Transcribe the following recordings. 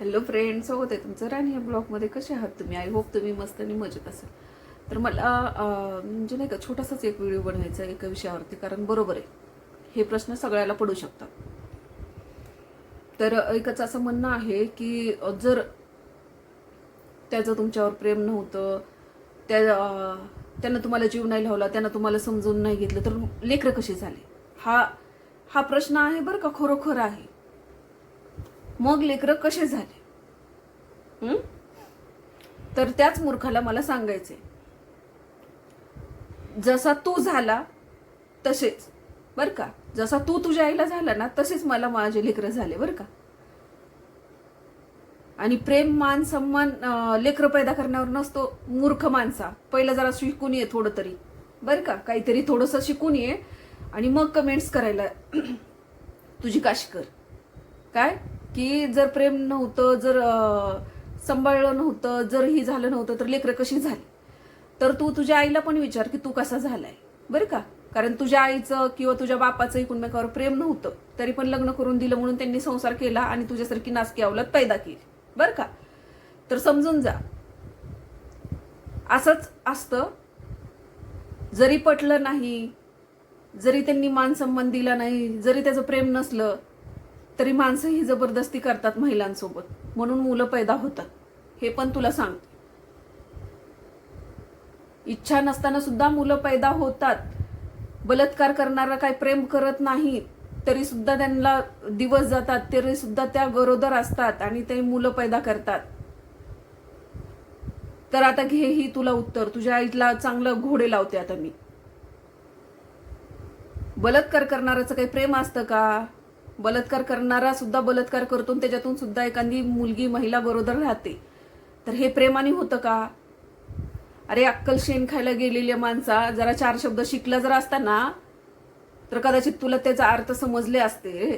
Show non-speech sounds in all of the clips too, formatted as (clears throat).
Hello friend होत आहे तुमचं राणी या ब्लॉगमध्ये कसे आहात तुम्ही? आय होप तुम्ही मस्त आणि मजेत असाल. तर मला म्हणजे नाही का छोटासाच एक व्हिडिओ बनवायचा आहे एका विषयावरती कारण बरोबर आहे. हे प्रश्न सगळ्याला पडू शकतात. तर एकच असं म्हणणं आहे की जर त्याचं तुमच्यावर प्रेम नव्हतं त्या त्यांना त्यानं तुम्हाला जीव नाही लावला त्यानं तुम्हाला समजून नाही घेतलं तर लेकरं कशी झाले? हा हा प्रश्न आहे बरं का? खरोखर आहे. मग लेकरं कसे झाले? तर त्याच मूर्खाला मला सांगायचे जसा तू झाला तसेच. बर का? जसा तू तुझ्या आईला झाला ना तसेच मला माझे लेकरं झाले बर का? आणि प्रेम मान सन्मान लेकरं पैदा करण्यावर नसतो मूर्ख माणसा. पहिला जरा शिकून ये थोडं तरी. बरं का? काहीतरी थोडंसं शिकून ये आणि मग कमेंट्स करायला (clears throat) तुझी काशी कर. काय? की जर प्रेम नव्हतं जर सांभाळलं नव्हतं जर ही झालं नव्हतं तर लेकरं कशी झाली? तर तू तुझ्या आईला पण विचार की तू कसा झालाय. बरं का? कारण तुझ्या आईचं किंवा तुझ्या बापाचं एकमेकावर प्रेम नव्हतं तरी पण लग्न करून दिलं म्हणून त्यांनी संसार केला आणि तुझ्यासारखी नासकी अवलत पैदा केली. बरं का? तर समजून जा. असंच असतं. जरी पटलं नाही जरी त्यांनी मान सन्मान दिला नाही जरी त्याचं प्रेम नसलं तरी माणसं ही जबरदस्ती करतात महिलांसोबत. म्हणून मुलं पैदा होतात. हे पण तुला सांगते. इच्छा नसताना सुद्धा मुलं पैदा होतात. बलात्कार करणारा काय प्रेम करत नाही तरी सुद्धा त्यांना दिवस जातात तरी सुद्धा त्या गरोदर असतात आणि ते मुलं पैदा करतात. तर आता घे ही तुला उत्तर. तुझ्या आईला चांगलं घोडे लावते आता मी. बलात्कार करणाऱ्याचं काही प्रेम असतं का? बलात्कार करणारा सुद्धा बलात्कार करतो त्याच्यातून सुद्धा एखादी मुलगी महिला बरोबर राहते. तर हे प्रेमाने होतं का? अरे अक्कल शेण खायला गेलेल्या माणसा जरा चार शब्द शिकला जर असताना तर कदाचित तुला त्याचा अर्थ समजले असते. रे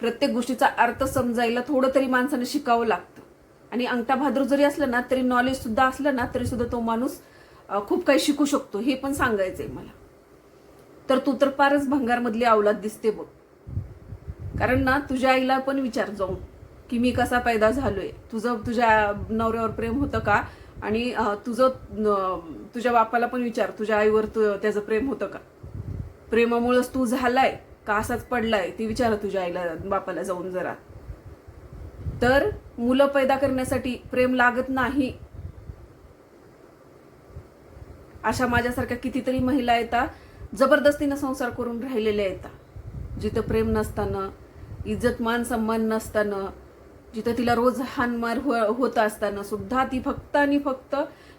प्रत्येक गोष्टीचा अर्थ समजायला थोडं तरी माणसाने शिकावं लागतं. आणि अंगठा भाद्र जरी असलं ना तरी नॉलेज सुद्धा असलं ना तरी सुद्धा तो माणूस खूप काही शिकू शकतो. हे पण सांगायचंय मला. तर तू तर फारच भंगारमधली अवलाद दिसते बघ. कारण ना तुझ्या आईला पण विचार जाऊन की मी कसा पैदा झालोय. तुझं तुझ्या नवऱ्यावर प्रेम होतं का? आणि तुझं तुझ्या बापाला पण विचार तुझ्या आईवर तु- त्याचं प्रेम होतं का? प्रेमामुळंच तू झालाय का असाच पडलाय? ती विचारा तुझ्या आईला बापाला जाऊन जरा. तर मुलं पैदा करण्यासाठी प्रेम लागत नाही. अशा माझ्यासारख्या कितीतरी महिला येतात जबरदस्तीनं संसार करून राहिलेल्या येतात. जिथं प्रेम नसताना इज्जत मान सन्मान नसताना जिथं तिला रोज हानमार हो- होत असताना सुद्धा ती फक्त आणि फक्त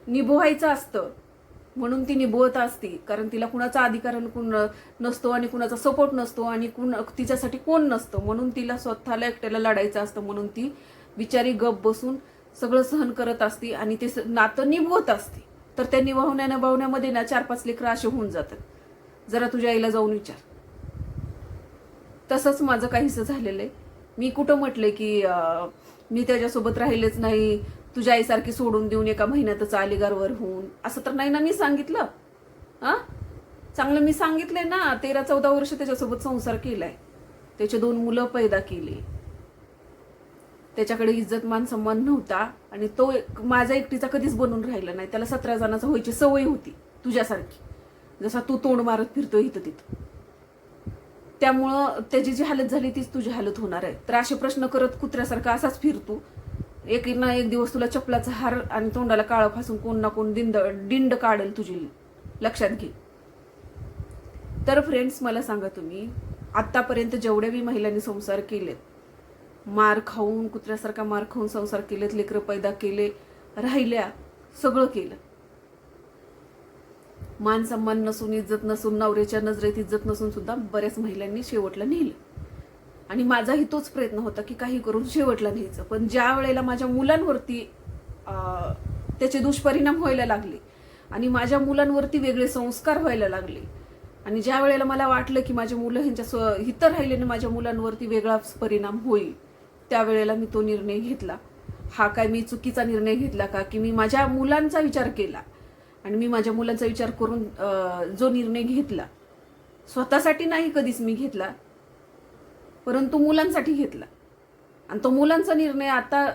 निभवायचं असतं. म्हणून ती निभवत असते. कारण तिला कुणाचा अधिकार कुण नसतो आणि कुणाचा सपोर्ट नसतो आणि कुण तिच्यासाठी कोण नसतं. म्हणून तिला स्वतःला एकट्याला लढायचं असतं. म्हणून ती बिचारी गप बसून सगळं सहन करत असते आणि ते स- नातं निभवत असते. तर त्या निभावण्या निभावण्यामध्ये ना चार पाच लेकरं असे होऊन जातात. जरा तुझ्या आईला जाऊन विचार. तसंच माझं काहीसं झालेलं आहे. मी कुठं म्हटलंय की मी त्याच्यासोबत राहिलेच नाही. तुझ्या आईसारखी सोडून देऊन एका महिन्यातच अलिगारवर होऊन. असं तर नाही ना मी सांगितलं. हा? चांगलं मी सांगितलंय ना. तेरा चौदा वर्ष त्याच्यासोबत संसार केलाय. त्याचे दोन मुलं पैदा केली. त्याच्याकडे इज्जत मान सन्मान नव्हता. आणि तो एक- माझा एकटीचा कधीच बनून राहिला नाही. त्याला सतरा जणांचा व्हायची सवय होती. तुझ्यासारखी. जसा तू तोंड मारत फिरतो इथं तिथं त्यामुळं त्याची जी हालत झाली तीच तुझी हालत होणार आहे. तर असे प्रश्न करत कुत्र्यासारखा असाच फिरतो. एक ना एक दिवस तुला चपलाचा हार आणि तोंडाला काळं फासून कोण ना कोण दिंड डिंड काढेल तुझी. लक्षात घे. तर फ्रेंड्स मला सांगा तुम्ही आत्तापर्यंत जेवढ्या बी महिलांनी संसार केलेत मार खाऊन कुत्र्यासारखा मार खाऊन संसार केलेत लेकरं पैदा केले राहिल्या सगळं केलं. मान सन्मान नसून इज्जत नसून नवऱ्याच्या नजरेत इज्जत नसून सुद्धा बऱ्याच महिलांनी शेवटला नेलं. आणि माझाही तोच प्रयत्न होता की काही करून शेवटला न्यायचं. पण ज्या वेळेला माझ्या मुलांवरती त्याचे दुष्परिणाम व्हायला लागले आणि माझ्या मुलांवरती वेगळे संस्कार व्हायला लागले आणि ज्या वेळेला मला वाटलं की माझ्या मुलं ह्यांच्या स्व हितं राहिल्याने माझ्या मुलांवरती वेगळाच परिणाम होईल त्यावेळेला मी तो निर्णय घेतला. हा काय मी चुकीचा निर्णय घेतला का? की मी माझ्या मुलांचा विचार केला. आणि मी माझ्या मुलांचा विचार करून जो निर्णय घेतला स्वतःसाठी नाही कधीच मी घेतला परंतु मुलांसाठी घेतला. आणि तो मुलांचा निर्णय आता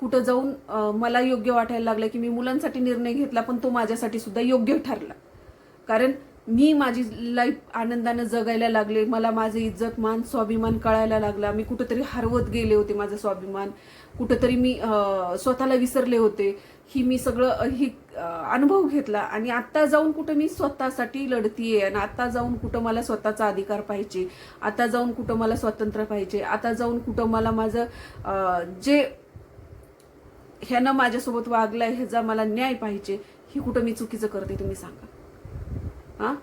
कुठं जाऊन मला योग्य वाटायला लागला की मी मुलांसाठी निर्णय घेतला पण तो माझ्यासाठी सुद्धा योग्य ठरला. कारण मी माझी लाईफ आनंदानं जगायला लागले मला माझे इज्जत मान स्वाभिमान कळायला लागला. मी कुठंतरी हरवत गेले होते माझा स्वाभिमान. कुठंतरी मी स्वतःला विसरले होते. ही मी सगळं ही अनुभव घेतला आणि आत्ता जाऊन कुठं मी स्वतःसाठी लढतीये आणि आता जाऊन कुठं मला स्वतःचा अधिकार पाहिजे आता जाऊन कुठं मला स्वातंत्र्य पाहिजे आता जाऊन कुठं मला माझं जे ह्यानं माझ्यासोबत वागलंय ह्याचा मला न्याय पाहिजे ही कुठं मी चुकीचं करते तुम्ही सांगा. हा?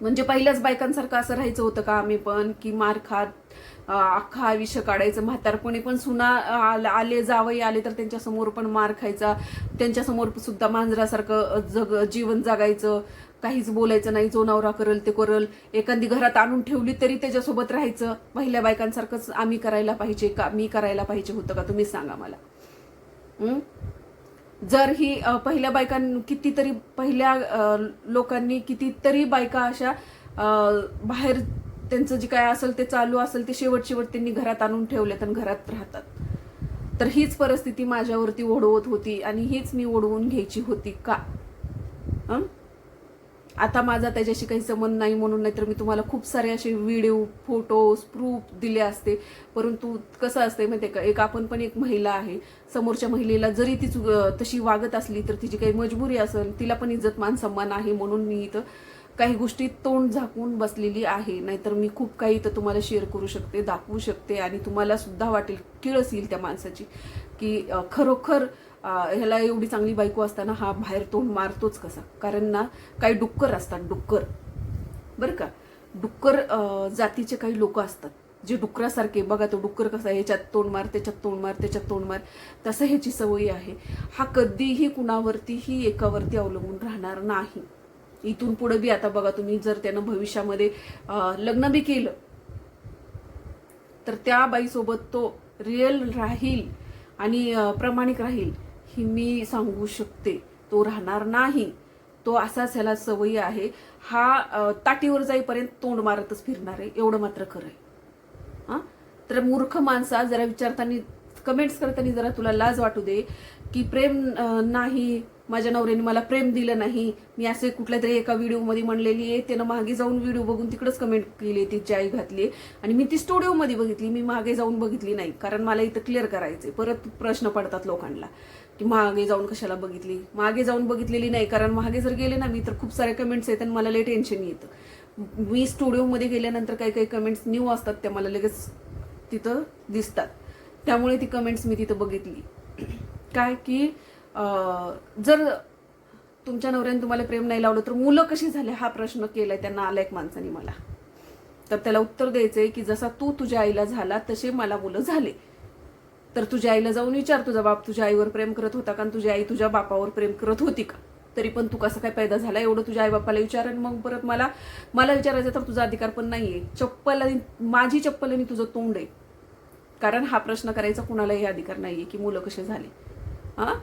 म्हणजे पहिल्याच बायकांसारखं असं राहायचं होतं का आम्ही पण की मार खात अख्खा आयुष्य काढायचं. म्हातारपणी पण सुना आले जावई आले तर त्यांच्यासमोर पण मार खायचा. त्यांच्यासमोर सुद्धा मांजरासारखं जग जीवन जगायचं. काहीच बोलायचं नाही जो नवरा करल ते करल. एखादी घरात आणून ठेवली तरी त्याच्यासोबत राहायचं. पहिल्या बायकांसारखंच आम्ही करायला पाहिजे का? मी करायला पाहिजे होतं का? तुम्ही सांगा मला. जर ही पहिल्या बायकां कितीतरी पहिल्या लोकांनी कितीतरी बायका अशा बाहेर त्यांचं जे काय असेल ते चालू असेल ते शेवट शेवट त्यांनी घरात आणून ठेवलेत आणि घरात राहतात. तर हीच परिस्थिती माझ्यावरती ओढवत होती आणि हीच मी ओढवून घ्यायची होती का? आता माझा त्याच्याशी काही संबंध नाही म्हणून नाहीतर मी तुम्हाला खूप सारे असे व्हिडिओ फोटोज प्रूफ दिले असते. परंतु कसं असते माहिती का? एक आपण पण एक महिला आहे. समोरच्या महिलेला जरी ती तशी वागत असली तर तिची काही मजबुरी असेल तिला पण इज्जत मान सन्मान आहे म्हणून मी इथं काही गोष्टी तोंड झाकून बसलेली आहे. नाहीतर मी खूप काही इथं तुम्हाला शेअर करू शकते दाखवू शकते आणि तुम्हाला सुद्धा वाटेल किळस येईल त्या माणसाची की खरोखर ह्याला एवढी चांगली बायको असताना हा बाहेर तोंड मारतोच कसा? कारण ना काही डुक्कर असतात डुक्कर. बरं का? डुक्कर जातीचे काही लोक असतात. जे डुकरासारखे बघा तो डुक्कर कसा आहे, ह्याच्यात तोंड मार त्याच्यात तोंड मार त्याच्यात तोंड मार. तसं ह्याची सवयी आहे. हा कधीही कुणावरतीही एकावरती अवलंबून राहणार नाही. इथून पुढे बी आता बघा तुम्ही जर त्यानं भविष्यामध्ये लग्न बी केलं तर त्या बाईसोबत तो रिअल राहील आणि प्रामाणिक राहील ही मी सांगू शकते. तो राहणार नाही. तो असाच ह्याला सवयी आहे. हा ताटीवर जाईपर्यंत तोंड मारतच फिरणार आहे. एवढं मात्र खरं आहे. हां? तर मूर्ख माणसा जरा विचारताना कमेंट्स करताना जरा तुला लाज वाटू दे की प्रेम नाही माझ्या नवऱ्याने मला प्रेम दिलं नाही. मी असे कुठल्या तरी एका व्हिडिओमध्ये म्हणलेली आहे. त्यानं मागे जाऊन व्हिडिओ बघून तिकडंच कमेंट केली तिची आई घातली. आणि मी ती स्टुडिओमध्ये बघितली. मी मागे जाऊन बघितली नाही. कारण मला इथं क्लिअर करायचे परत प्रश्न पडतात लोकांना. की मागे जाऊन कशाला बघितली? मागे जाऊन बघितलेली नाही. कारण मागे जर गेले ना मी तर खूप सारे कमेंट्स आहेत आणि मला लय टेन्शन येतं. मी स्टुडिओमध्ये गेल्यानंतर काही काही कमेंट्स न्यू असतात त्या मला लगेच तिथं दिसतात. त्यामुळे ती कमेंट्स मी तिथं बघितली. काय? की जर तुमच्या नवऱ्याने तुम्हाला प्रेम नाही लावलं तर मुलं कशी झाले? हा प्रश्न केलाय त्यांना आला एक माणसाने मला. तर त्याला उत्तर द्यायचंय की जसा तू तुझ्या आईला झाला तसे मला मुलं झाले. तर तुझ्या आईला जाऊन विचार तुझा बाप तुझ्या आईवर प्रेम करत होता का? तुझी आई तुझ्या बापावर प्रेम करत होती का? तरी पण तू कसं काय पैदा झाला एवढं तुझ्या आई बापाला विचार आणि मग परत मला मला विचारायचं तर तुझा अधिकार पण नाही आहे चप्पल आणि माझी चप्पल आणि तुझं तोंड आहे. कारण हा प्रश्न करायचा कुणालाही अधिकार नाही आहे की मुलं कसे झाले. हां?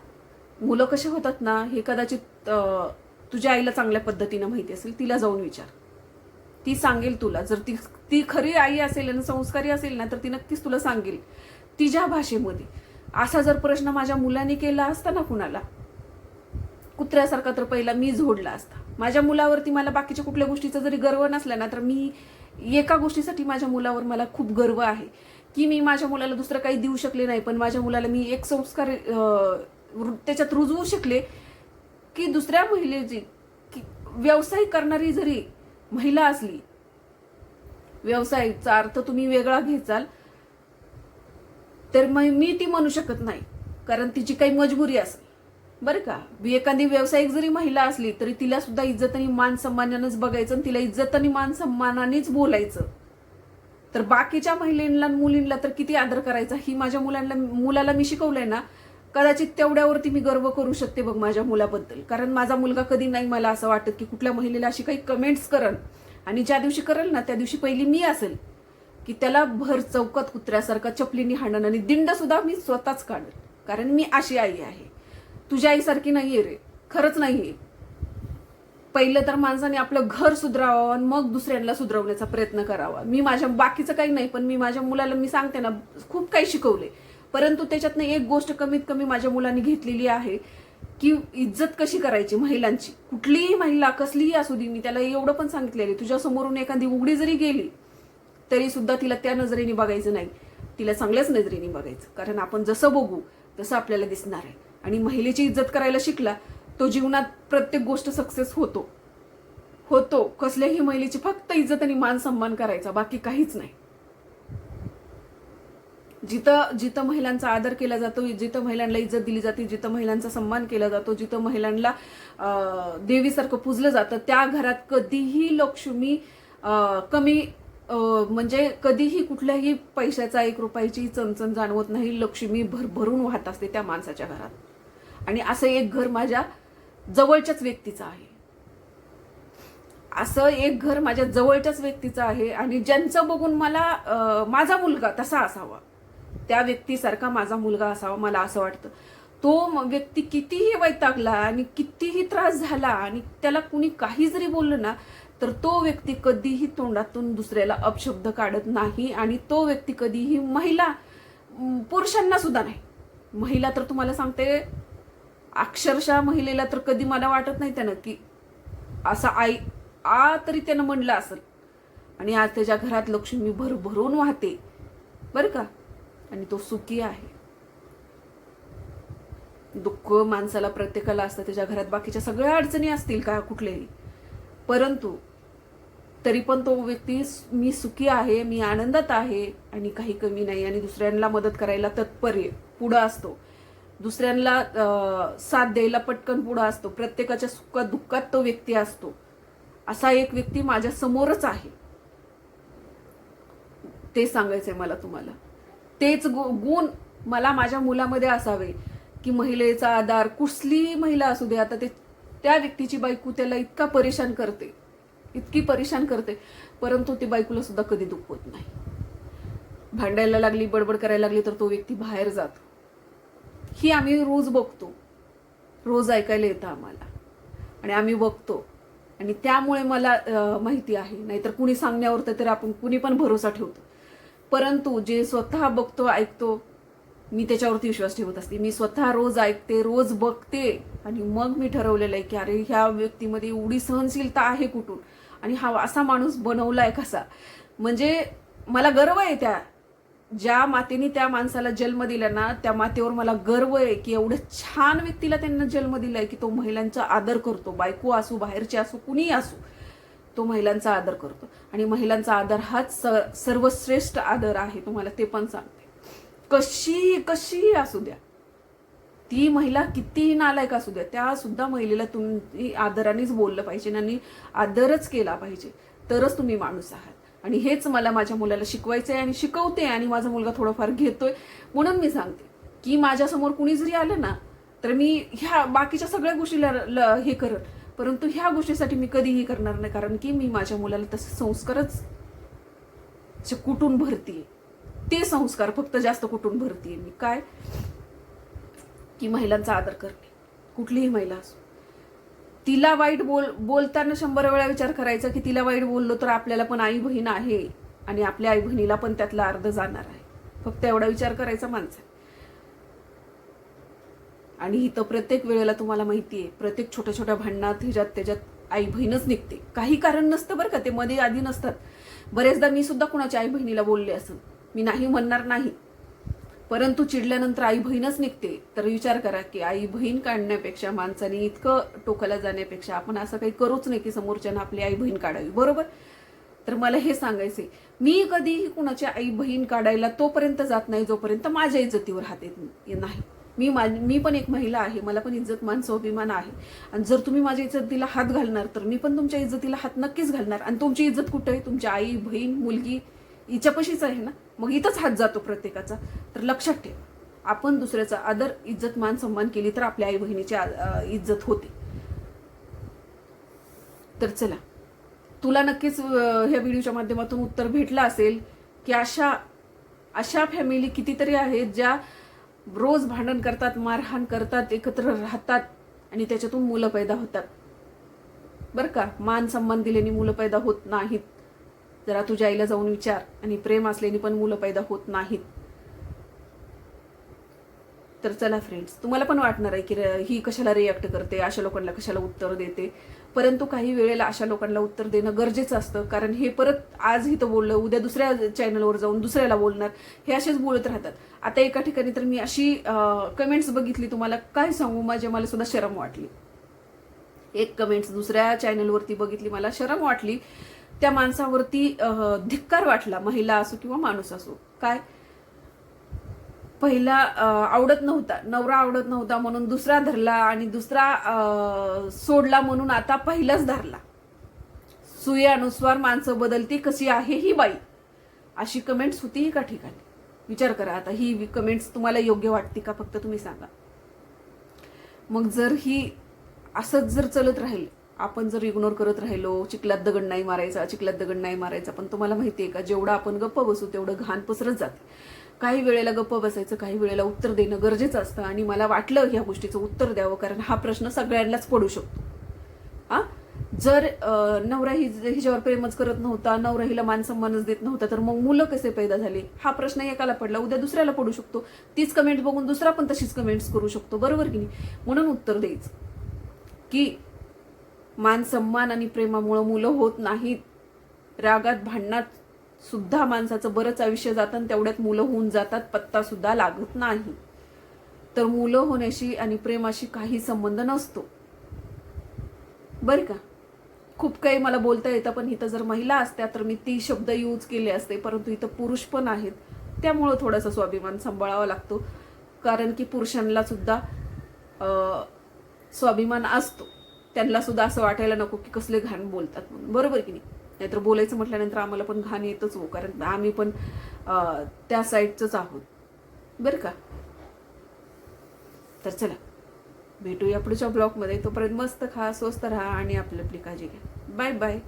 मुलं कसे होतात ना हे कदाचित तुझ्या आईला चांगल्या पद्धतीनं माहिती असेल तिला जाऊन विचार. ती सांगेल तुला. जर ती ती खरी आई असेल आणि संस्कारी असेल ना तर ती नक्कीच तुला सांगेल. तिच्या भाषेमध्ये. असा जर प्रश्न माझ्या मुलाने केला असता ना कुणाला कुत्र्यासारखा तर पहिला मी झोडला असता. माझ्या मुलावरती मला बाकीच्या कुठल्या गोष्टीचा जरी गर्व नसला ना तर मी एका गोष्टीसाठी माझ्या मुलावर मला खूप गर्व आहे. की मी माझ्या मुलाला दुसरं काही देऊ शकले नाही पण माझ्या मुलाला मी एक संस्कार त्याच्यात रुजवू शकले की दुसऱ्या महिलेची की व्यवसाय करणारी जरी महिला असली व्यवसायाचा अर्थ तुम्ही वेगळा घेचाल तर मी ती म्हणू शकत नाही कारण तिची काही मजबुरी असेल. बरं का? एखादी व्यावसायिक जरी महिला असली तरी तिला सुद्धा इज्जत आणि मान सन्मानानेच बघायचं आणि तिला इज्जत आणि मान सन्मानानेच बोलायचं. तर बाकीच्या महिलांना मुलींना तर किती आदर करायचा? ही माझ्या मुलांना मुलाला मी शिकवलंय ना कदाचित तेवढ्यावरती मी गर्व करू शकते बघ माझ्या मुलाबद्दल. कारण माझा मुलगा कधी नाही मला असं वाटत की कुठल्या महिलेला अशी काही कमेंट्स करल आणि ज्या दिवशी करेल ना त्या दिवशी पहिली मी असेल की त्याला भर चौकात कुत्र्यासारखा चपलीनी हाणन आणि दिंड सुद्धा मी स्वतःच काढेल कारण मी अशी आई आहे. तुझ्या आईसारखी नाही आहे रे. खरंच नाही आहे पहिलं तर माणसाने आपलं घर सुधरावं आणि मग दुसऱ्यांना सुधरवण्याचा प्रयत्न करावा. मी माझ्या बाकीचं काही नाही पण मी माझ्या मुलाला मी सांगते ना खूप काही शिकवले परंतु त्याच्यातनं एक गोष्ट कमीत कमी माझ्या मुलांनी घेतलेली आहे की इज्जत कशी करायची महिलांची? कुठलीही महिला कसलीही असू दे मी त्याला एवढं पण सांगितलेलं आहे, तुझ्या समोरून एखादी उघडी जरी गेली तरी सुद्धा तिला त्या नजरेने बघायचं नाही. तिला चांगल्याच नजरेने बघायचं. कारण आपण जसं बघू तसं आपल्याला दिसणार आहे. आणि महिलेची इज्जत करायला शिकला तो जीवनात प्रत्येक गोष्ट सक्सेस होतो. होतो. कसल्याही महिलेची फक्त इज्जत आणि मान सन्मान करायचा बाकी काहीच नाही. जिथं जिथं महिलांचा आदर केला जातो जिथं महिलांना इज्जत दिली जाते जिथं महिलांचा सन्मान केला जातो जिथं महिलांना देवीसारखं पूजलं जातं त्या घरात कधीही लक्ष्मी कमी म्हणजे कधीही कुठल्याही पैशाचा एक रुपयाची चणचण जाणवत नाही लक्ष्मी भरभरून वाहत असते त्या माणसाच्या घरात. आणि असं एक घर माझ्या जवळच्याच व्यक्तीचं आहे. असं एक घर माझ्या जवळच्याच व्यक्तीचं आहे आणि ज्यांचं बघून मला माझा मुलगा तसा असावा. त्या व्यक्तीसारखा माझा मुलगा असावा मला असं वाटतं. तो व्यक्ती कितीही वैतागला आणि कितीही त्रास झाला आणि त्याला कुणी काही जरी बोललं ना तर तो व्यक्ती कधीही तोंडातून दुसऱ्याला अपशब्द काढत नाही आणि तो व्यक्ती कधीही महिला पुरुषांना सुद्धा नाही. महिला तर तुम्हाला सांगते अक्षरशः महिलेला तर कधी मला वाटत नाही त्यानं की असं आई आ तरी त्यानं म्हणलं असेल. आणि आज त्याच्या घरात लक्ष्मी भरभरून वाहते. बरं का? आणि तो सुखी आहे. दुःख माणसाला प्रत्येकाला असतं. त्याच्या घरात बाकीच्या सगळ्या अडचणी असतील का कुठल्याही परंतु तरी पण तो व्यक्ती मी सुखी आहे मी आनंदात आहे आणि काही कमी नाही. आणि दुसऱ्यांना मदत करायला तत्पर आहे पुढं असतो. दुसऱ्यांना साथ द्यायला पटकन पुढं असतो. प्रत्येकाच्या सुखात दुःखात तो व्यक्ती असतो. असा एक व्यक्ती माझ्या समोरच आहे. ते सांगायचंय मला तुम्हाला. तेच गुण मला माझ्या मुलामध्ये असावे. की महिलेचा आधार कुठली महिला असू दे आता ते त्या व्यक्तीची बायको त्याला इतका परेशान करते. इतकी परेशान करते. परंतु ती बायकोला सुद्धा कधी दुखवत नाही. भांडायला लागली बडबड करायला लागली तर तो व्यक्ती बाहेर जातो. ही आम्ही रोज बघतो. रोज ऐकायला येतं आम्हाला. आणि आम्ही बघतो. आणि त्यामुळे मला माहिती आहे. नाहीतर कुणी सांगण्यावर तर आपण कुणी पण भरोसा ठेवतो. परंतु जे स्वतः बघतो ऐकतो मी त्याच्यावरती विश्वास ठेवत असते. मी स्वतः रोज ऐकते रोज बघते आणि मग मी ठरवलेलं आहे की अरे ह्या व्यक्तीमध्ये एवढी सहनशीलता आहे कुठून? आणि हा असा माणूस बनवला आहे कसा? म्हणजे मला गर्व आहे त्या ज्या मातेने त्या माणसाला जन्म दिला ना त्या मातेवर मला गर्व आहे की एवढं छान व्यक्तीला त्यांना जन्म दिला आहे की तो महिलांचा आदर करतो. बायको असू बाहेरचे असू कुणीही असू. तो महिलांचा आदर करतो. आणि महिलांचा आदर हाच स- सर्वश्रेष्ठ आदर आहे तुम्हाला ते पण सांगते. कशी कशीही असू द्या. ती महिला कितीही नालायक असू द्या त्या सुद्धा महिलेला तुम्ही आदरानेच बोललं पाहिजे आणि आदरच केला पाहिजे. तरच तुम्ही माणूस आहात. आणि हेच मला माझ्या मुलाला शिकवायचं आहे आणि शिकवते आणि माझा मुलगा थोडंफार घेतोय. म्हणून मी सांगते की माझ्यासमोर कुणी जरी आलं ना तर मी ह्या बाकीच्या सगळ्या गोष्टीला ल- हे करत परंतु ह्या गोष्टीसाठी मी कधीही करणार नाही कारण की मी माझ्या मुलाला तसे संस्कारच जे कुठून भरतीये ते संस्कार फक्त जास्त कुठून भरतीये मी. काय? की महिलांचा आदर करणे. कुठलीही महिला असो. तिला वाईट बोल बोलताना शंभर वेळा विचार करायचा की तिला वाईट बोललो तर आपल्याला पण आई बहीण आहे आणि आपल्या आई बहिणीला पण त्यातला अर्ध जाणार आहे. फक्त एवढा विचार करायचा माणसं आणि इथं प्रत्येक वेळेला तुम्हाला माहिती आहे प्रत्येक छोट्या छोट्या भांडणात ह्याच्यात त्याच्यात आई बहीणच निघते. काही कारण नसतं बरं का ते मध्ये आधी नसतात. बरेचदा मी सुद्धा कुणाच्या आई बहिणीला बोलले असं. मी नाही म्हणणार नाही. परंतु चिडल्यानंतर आई बहीणच निघते. तर विचार करा की आई बहीण काढण्यापेक्षा माणसाने इतकं टोकाला जाण्यापेक्षा आपण असं काही करूच नाही की समोरच्यानं आपली आई बहीण काढावी. बरोबर? तर मला हे सांगायचंय मी कधीही कुणाची आई बहीण काढायला तोपर्यंत जात नाही जोपर्यंत माझ्या इज्जतीवर हात येत नाही. मी मा मी पण एक महिला आहे मला पण इज्जत मान स्वाभिमान आहे. आणि जर तुम्ही माझ्या इज्जतीला हात घालणार तर मी पण तुमच्या इज्जतीला हात नक्कीच घालणार. आणि तुमची इज्जत कुठं आहे? तुमची आई बहीण मुलगी हिच्यापाशीच आहे ना? मग इथंच हात जातो प्रत्येकाचा. तर लक्षात ठेवा. आपण दुसऱ्याचा आदर इज्जत मान सन्मान केली तर आपल्या आई बहिणीची इज्जत होते. तर चला. तुला नक्कीच ह्या व्हिडिओच्या माध्यमातून उत्तर भेटलं असेल की अशा अशा फॅमिली कितीतरी आहेत ज्या रोज भांडण करतात मारहाण करतात एकत्र राहतात आणि त्याच्यातून मुलं पैदा होतात. बरं का? मान सन्मान दिल्याने मुलं पैदा होत नाहीत. जरा तुझ्या आईला जाऊन विचार आणि प्रेम असल्याने पण मुलं पैदा होत नाहीत. तर चला फ्रेंड्स तुम्हाला पण वाटणार आहे की र- ही कशाला रिॲक्ट करते अशा लोकांना कशाला उत्तर देते. परंतु काही वेळेला अशा लोकांना उत्तर देणं गरजेचं असतं कारण हे परत आज इथं बोललं उद्या दुसऱ्या चॅनलवर जाऊन दुसऱ्याला बोलणार हे असेच बोलत राहतात. आता एका ठिकाणी तर मी अशी कमेंट्स बघितली तुम्हाला काय सांगू माझ्या मला सुद्धा शरम वाटली. एक कमेंट्स दुसऱ्या चॅनलवरती बघितली मला शरम वाटली. त्या माणसावरती धिक्कार वाटला महिला असो किंवा माणूस असो. काय? पहिला आवडत नव्हता. नवरा आवडत नव्हता म्हणून दुसरा धरला आणि दुसरा सोडला म्हणून आता पहिलाच धरला. सुयानुस्वार माणसं बदलती कशी आहे ही बाई? अशी कमेंट्स होती एका ठिकाणी. विचार करा आता ही कमेंट्स तुम्हाला योग्य वाटते का? फक्त तुम्ही सांगा. मग जर ही असंच जर चलत राहील आपण जर इग्नोर करत राहिलो चिखलात दगड नाही मारायचा चिखलात दगड नाही मारायचा पण तुम्हाला माहिती आहे का जेवढं आपण गप्प बसू तेवढं घाण पसरत जाते. काही वेळेला गप्प बसायचं काही वेळेला उत्तर देणं गरजेचं असतं आणि मला वाटलं ह्या गोष्टीचं उत्तर द्यावं कारण हा प्रश्न सगळ्यांनाच पडू शकतो. आ जर नवराही नवरा ही हिच्यावर प्रेमच करत नव्हता नवरा हिला मान देत नव्हता तर मग मुलं कसे पैदा झाले? हा प्रश्न एकाला पडला उद्या दुसऱ्याला पडू शकतो. तीच कमेंट बघून दुसरा पण तशीच कमेंट्स करू शकतो बरोबर की नाही? म्हणून उत्तर द्यायचं. की मान सन्मान आणि प्रेमामुळं मुलं होत नाहीत रागात भांडणात सुद्धा माणसाचं बरंच आयुष्य जातं आणि तेवढ्यात मुलं होऊन जातात पत्ता सुद्धा लागत नाही. तर मुलं होण्याशी आणि प्रेमाशी काही संबंध नसतो. बरं का? खूप काही मला बोलता येतं पण इथं जर महिला असत्या तर मी ती शब्द यूज केले असते परंतु इथं पुरुष पण आहेत. त्यामुळं थोडासा स्वाभिमान सांभाळावा लागतो. कारण की पुरुषांना सुद्धा अं, स्वाभिमान असतो. त्यांना सुद्धा असं वाटायला नको की कसले घाण बोलतात म्हणून. बरोबर की नाही? नाहीतर बोलायचं म्हटल्यानंतर आम्हाला पण घाण येतच हो कारण आम्ही पण त्या साईडचंच आहोत. बरं का? तर चला भेटूया पुढच्या ब्लॉगमध्ये तोपर्यंत मस्त खा स्वस्त राहा आणि आपली आपली काळजी घ्या. Bye bye